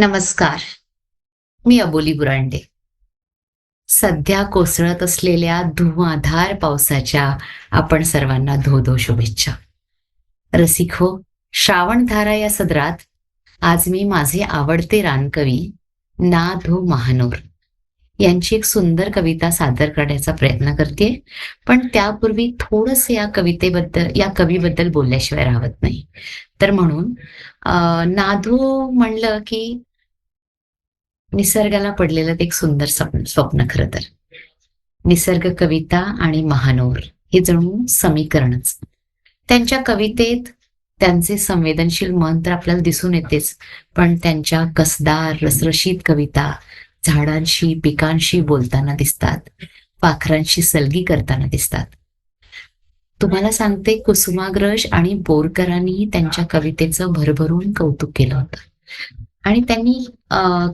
नमस्कार. मी अबोली बुरांडे सध्या कोसळत असलेल्या धुवाधार पावसाच्या आपण सर्वांना धो धो शुभेच्छा. रसिक हो श्रावणधारा या सदरात आज मी माझे आवडते रानकवी ना धो महानोर यांची एक सुंदर कविता सादर करण्याचा प्रयत्न करते पण त्यापूर्वी थोडस या कवितेबद्दल या कवीबद्दल बोलल्याशिवाय राहत नाही. तर म्हणून अं, नाधो म्हणलं की निसर्गाला पडलेलं एक सुंदर स्वप्न स्वप्न खरं तर. निसर्ग कविता आणि महानोर हे जणू समीकरणच. त्यांच्या कवितेत त्यांचे संवेदनशील मन तर आपल्याला दिसून येतेच पण त्यांच्या कसदार रसरशीत कविता झाडांशी पिकांशी बोलताना दिसतात पाखरांशी सलगी करताना दिसतात. तुम्हाला सांगते कुसुमाग्रज आणि बोरकरांनीही त्यांच्या कवितेचं भरभरून कौतुक केलं होतं. आणि त्यांनी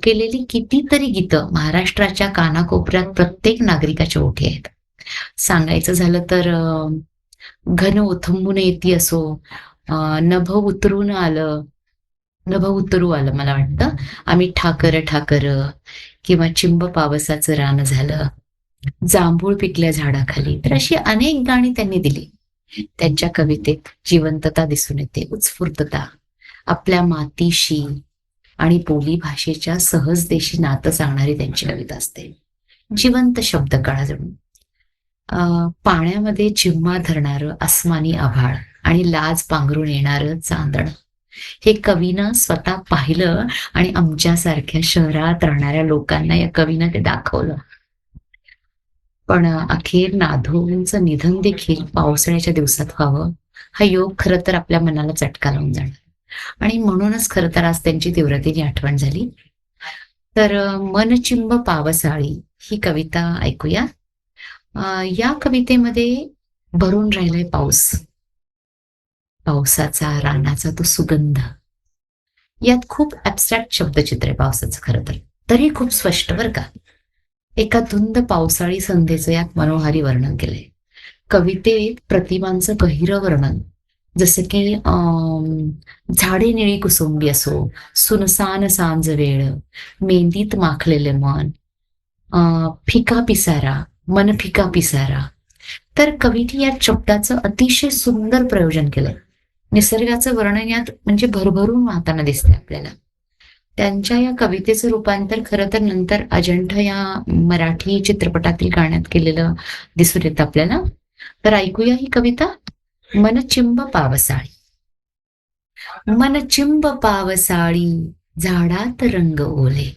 केलेली कितीतरी गीतं महाराष्ट्राच्या कानाकोपऱ्यात प्रत्येक नागरिकाच्या ओठी आहेत. सांगायचं झालं तर घन ओथंबून येती असो नभ उतरून आलं नभ उतरू आलं मला वाटतं. आम्ही ठाकर ठाकर किंवा चिंब पावसाचं रान झालं जांभूळ पिकल्या झाडाखाली तर अशी अनेक गाणी त्यांनी दिली. त्यांच्या कवितेत जिवंतता दिसून येते उत्स्फूर्तता आपल्या मातीशी आणि बोली भाषेच्या सहजदेशी नातं सांगणारी त्यांची कविता असते. जिवंत शब्द कळा जणू. अं, पाण्यामध्ये चिम्मा धरणारं आसमानी आभाळ आणि लाज पांघरून येणारं चांदण. हे कवीनं स्वतः पाहिलं आणि आमच्यासारख्या शहरात राहणाऱ्या लोकांना या कवीनं ते दाखवलं. पण अखेर नाधोंचं निधन देखील पावसाळ्याच्या दिवसात व्हावं हा योग खरं तर आपल्या मनाला चटका लावून जाणार. आणि म्हणूनच खरं तर आज त्यांची तीव्रतेने आठवण झाली. तर मनचिंब पावसाळी ही कविता ऐकूया. या कवितेमध्ये भरून राहिलाय पाऊस. पावसाचा रानाचा तो सुगंध. यात खूप ऍबस्ट्रॅक्ट शब्दचित्र आहे पावसाचं खरं तर. तरी खूप स्पष्ट बरं का? एका धुंद पावसाळी संध्येचं यात मनोहारी वर्णन केलंय. कवितेत प्रतिमांचं गहिरं वर्णन. जसं की झाडे निळी कुसुंबी असो सुनसान सांज वेळ मेंदीत माखलेले मन अं, फिका पिसारा मन फिका पिसारा. तर कवीने या शब्दाचं अतिशय सुंदर प्रयोजन केलंय निसर्गाचं वर्णन यात म्हणजे भरभरून वाहताना दिसते आपल्याला. त्यांच्या या कवितेचं रूपांतर खरं तर नंतर अजंठ या मराठी चित्रपटातील गाण्यात केलेलं दिसून येतं आपल्याला. तर ऐकूया ही कविता मन चिंब पावसाळी. मनचिंब पावसाळी झाडात रंग ओले.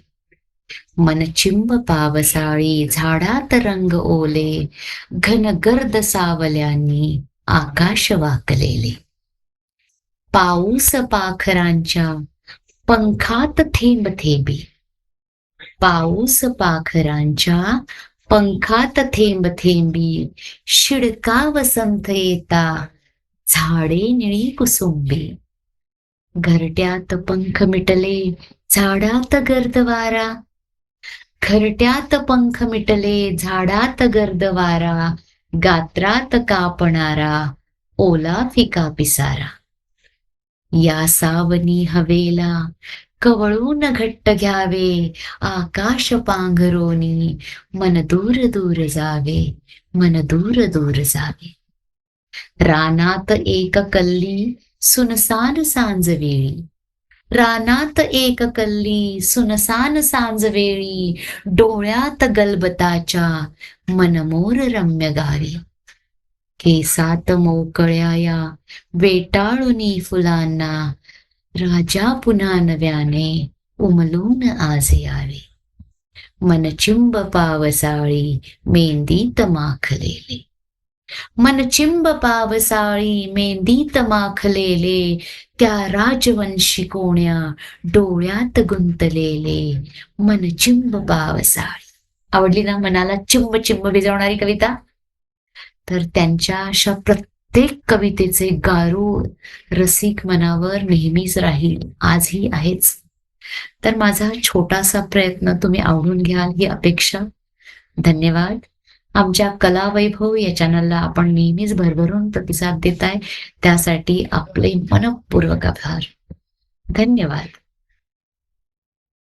मनचिंब पावसाळी झाडात रंग ओले. घन गर्द सावल्यांनी आकाश वाकलेले. पाऊस पाखरांच्या पंखात थेंब थेंबी. पाऊस पाखरांच्या पंखात थेंब थेंबी. शिडका वसंत येता झाडे निळी कुसुंबी. घरट्यात पंख मिटले झाडात गर्द वारा घरट्यात पंख मिटले झाडात गर्द वारा गात्रात कापणारा ओला फिका पिसारा. या सावनी हवेला कवळून घट्ट घ्यावे आकाश पांघरोनी मन दूर दूर जावे मन दूर दूर जावे. रानात एक कल्ली सुनसान सांजवेळी रानात एक कल्ली सुनसान सांजवेळी डोळ्यात गलबताच्या मनमोर रम्य गावी केसात मोकळ्या या वेटाळुनी फुलांना राजा पुन्हा नव्याने उमलून आज यावे मनचिंब पावसाळी मेंदीत माखलेले. मनचिंब पावसाळी मेंदीत माखलेले त्या राजवंशी कोण्या डोळ्यात गुंतलेले मनचिंब पावसाळी आवडली ना मनाला चिंब चिंब भिजवणारी कविता तर त्यांच्या अशा प्रत्येक कवितेचे गारू रसिक मनावर नेहमीच राहील. आजही आहेच. तर माझा छोटासा प्रयत्न तुम्ही आवडून घ्याल ही अपेक्षा. धन्यवाद. आमच्या कला वैभव या चॅनलला आपण नेहमीच भरभरून प्रतिसाद देताय त्यासाठी आपले मनपूर्वक आभार. धन्यवाद.